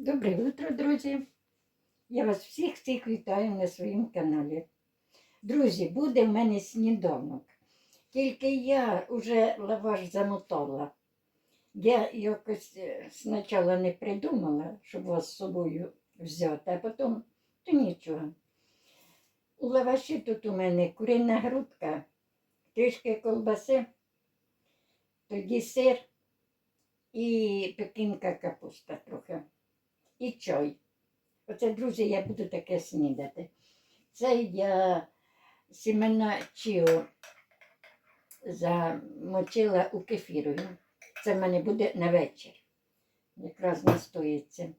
Добре утро, друзі. Я вас всіх всіх вітаю на своєму каналі. Друзі, буде в мене сніданок. Тільки я вже лаваш замотала. Я якось е, спочатку не придумала, щоб вас з собою взяти, а потім то нічого. У лаваші тут у мене курина грудка, трішки колбаси, тоді сир і пекінка капуста трохи і чай. Оце, друзі, я буду таке снідати. Це я сімена чіо замочила у кефіру. Це в мене буде на вечір. Якраз настоїться.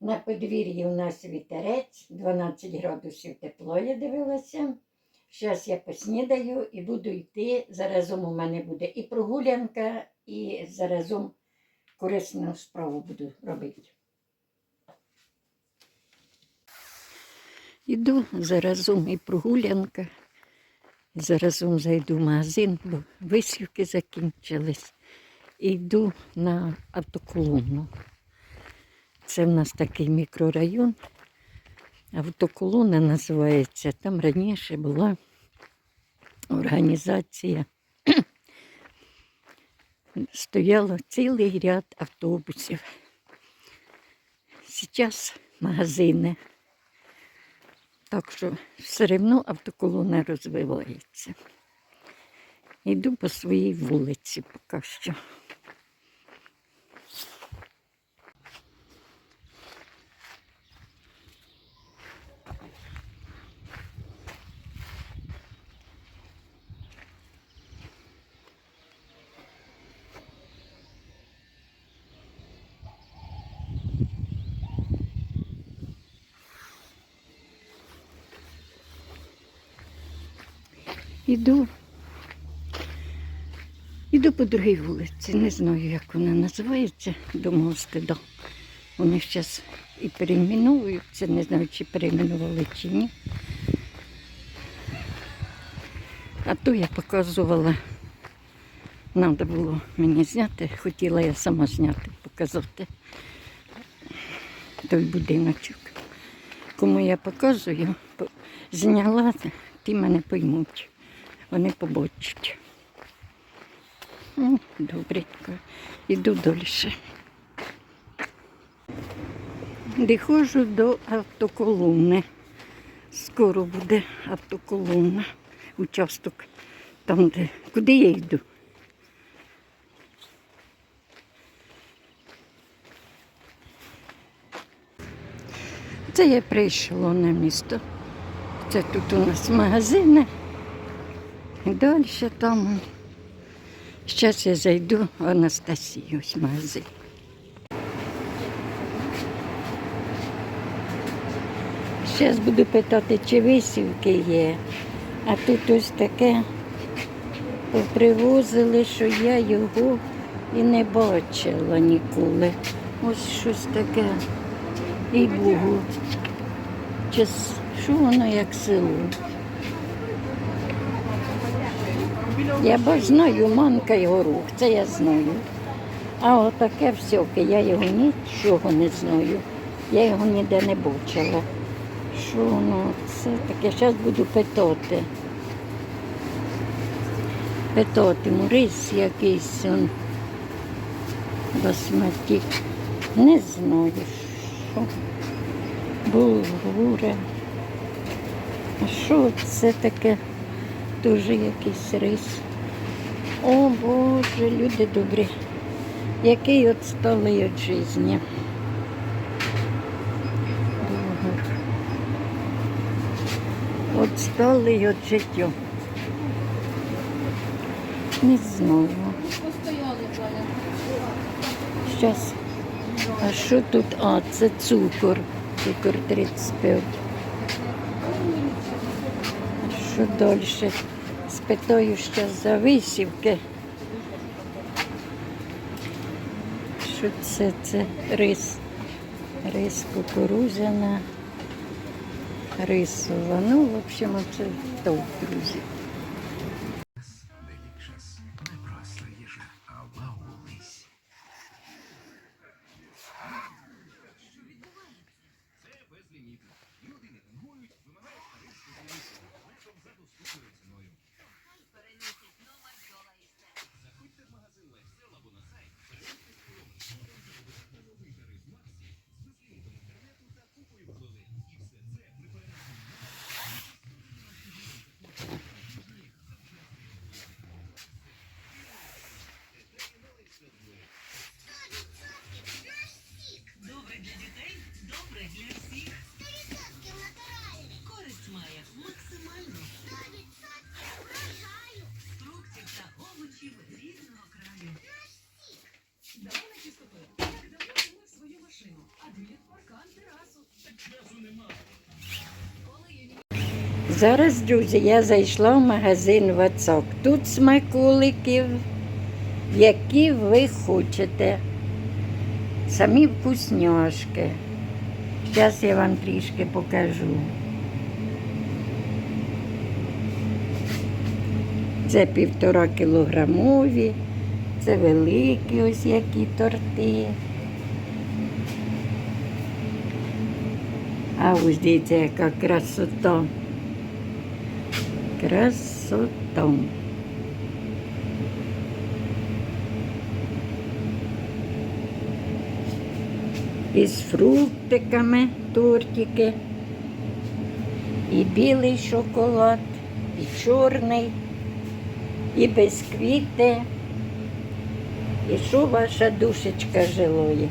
На подвір'ї у нас вітерець, 12 градусів тепло, я дивилася. Зараз я поснідаю і буду йти. Заразом у мене буде і прогулянка, і заразом корисну справу буду робити. Іду заразом і прогулянка. Заразом зайду в магазин, бо висівки закінчились. І йду на автоколонну. Це в нас такий мікрорайон. Автоколона називається. Там раніше була організація. Стояло цілий ряд автобусів. Зараз магазини. Так що все одно автоколона розвивається. Йду по своїй вулиці поки що. Іду. Іду по другій вулиці. Не знаю, як вона називається, до мого. Вони зараз і перейменовуються, не знаю, чи перейменували чи ні. А то я показувала, треба було мені зняти, хотіла я сама зняти, показати той будиночок. Кому я показую, по- зняла, ті мене поймуть. Вони побачать. Ну, добренько. Іду далі. Доходжу до автоколони. Скоро буде автоколона. Участок там, де. Куди я йду? Це я прийшла на місто. Це тут у нас магазини. І далі там. Зараз я зайду в Анастасію ось магазин. Зараз буду питати, чи висівки є. А тут ось таке привозили, що я його і не бачила ніколи. Ось щось таке. І Богу. Чи що воно як село? Я бо знаю манка і горох, це я знаю. А отаке всяке, я його нічого не знаю. Я його ніде не бачила. Що воно це таке? Зараз буду питати. Питати, рис якийсь он басматі. Не знаю, що. Булгури. А що це таке? Дуже якийсь рис. О Боже, люди добрі. Який от стали від житті. От стали від життя. Не знаю. Зараз. А що тут? А, це цукор. Цукор 35. А що далі? Спитаю ще за висівки. Що це? Це рис. Рис кукурузяна, рисова. Ну, в общем, це то, друзі. Зараз, друзі, я зайшла в магазин Вацок. Тут смаколиків, які ви хочете. Самі вкусняшки. Зараз я вам трішки покажу. Це півтора кілограмові, це великі ось які торти. А ось дивіться, яка красота. Красота. Із фруктиками тортики. І білий шоколад, і чорний, і бісквіти. І що ваша душечка жилої?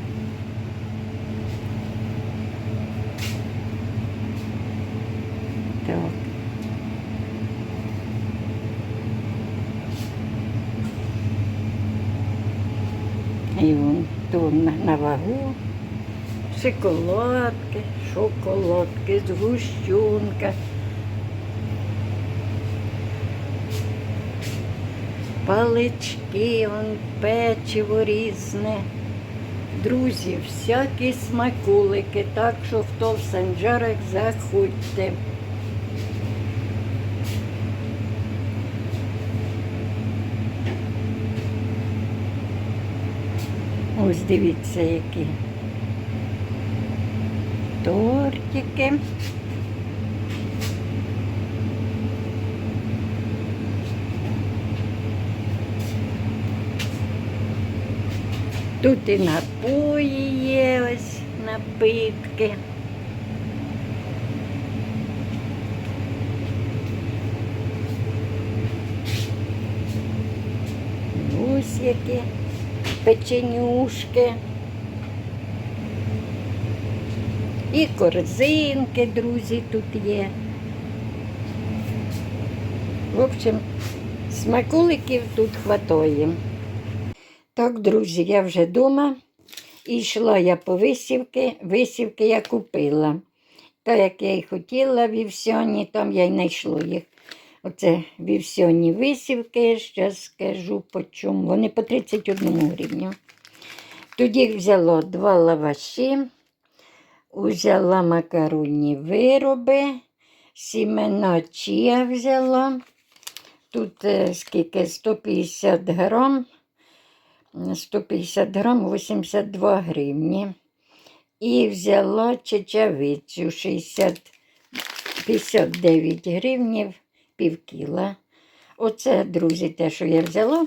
І то на, вагу шоколадки, шоколадки, згущенка. Палички, вон, печиво різне. Друзі, всякі смаколики, так що хто в санджарах заходьте. Ось дивіться, які тортики. Тут і напої є ось напитки. Ось які печенюшки. І корзинки, друзі, тут є. В общем, смаколиків тут хватає. Так, друзі, я вже вдома. І йшла я по висівки. Висівки я купила. Так, як я і хотіла вівсяні, там я й знайшла їх. Оце вівсяні висівки, зараз скажу по чому. Вони по 31 гривню. Тоді взяла два лаваші, взяла макаронні вироби, сімена чия взяла. Тут е, скільки 150 грам. 150 грам 82 гривні. І взяла чечавицю 60, 59 гривнів, пів кіла. Оце, друзі, те, що я взяла.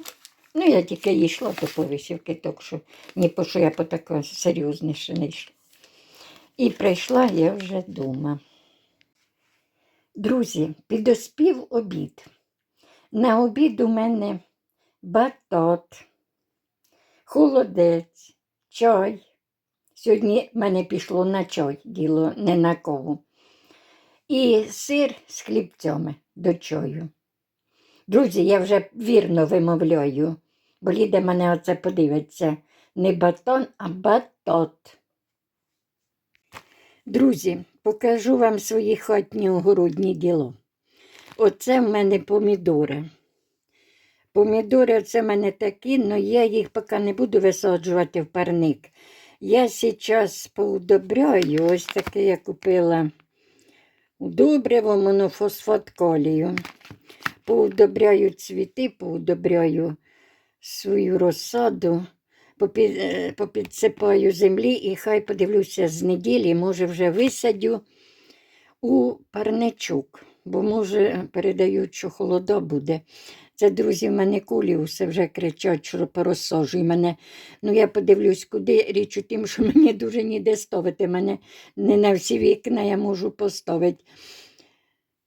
Ну, я тільки йшла то по висівки, так що ні по що я по таке серйозніше не йшла. І прийшла я вже вдома. Друзі, підоспів обід. На обід у мене батат холодець, чай. Сьогодні мене пішло на чай, діло не на кову. І сир з хлібцями до чаю. Друзі, я вже вірно вимовляю, бо Ліда мене оце подивиться. Не батон, а батот. Друзі, покажу вам свої хатні огородні діло. Оце в мене помідори. Помідори це в мене такі, але я їх поки не буду висаджувати в парник. Я зараз поудобряю, ось таке я купила удобриво, монофосфат калію. Поудобряю цвіти, поудобряю свою розсаду, е, попідсипаю землі і хай подивлюся з неділі, може вже висадю у парничок, бо може передають, що холода буде. Це, друзі, в мене куліуси вже кричать, що порозсожуй мене. Ну, я подивлюсь, куди річ у тим, що мені дуже ніде ставити. Мене не на всі вікна я можу поставити.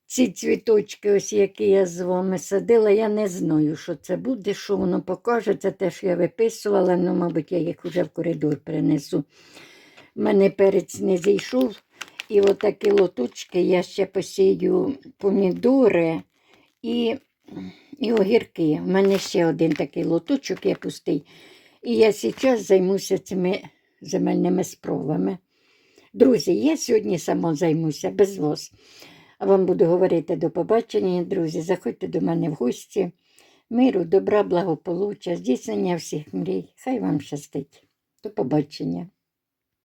Ці цвіточки, ось які я з вами садила, я не знаю, що це буде, що воно покаже. Це те, що я виписувала, ну, мабуть, я їх вже в коридор принесу. У мене перець не зійшов. І отакі лоточки я ще посію помідори і і огірки. У мене ще один такий лоточок є пустий. І я зараз займуся цими земельними справами. Друзі, я сьогодні сама займуся без вас. А вам буду говорити до побачення, друзі. Заходьте до мене в гості. Миру, добра, благополуччя, здійснення всіх мрій. Хай вам щастить. До побачення.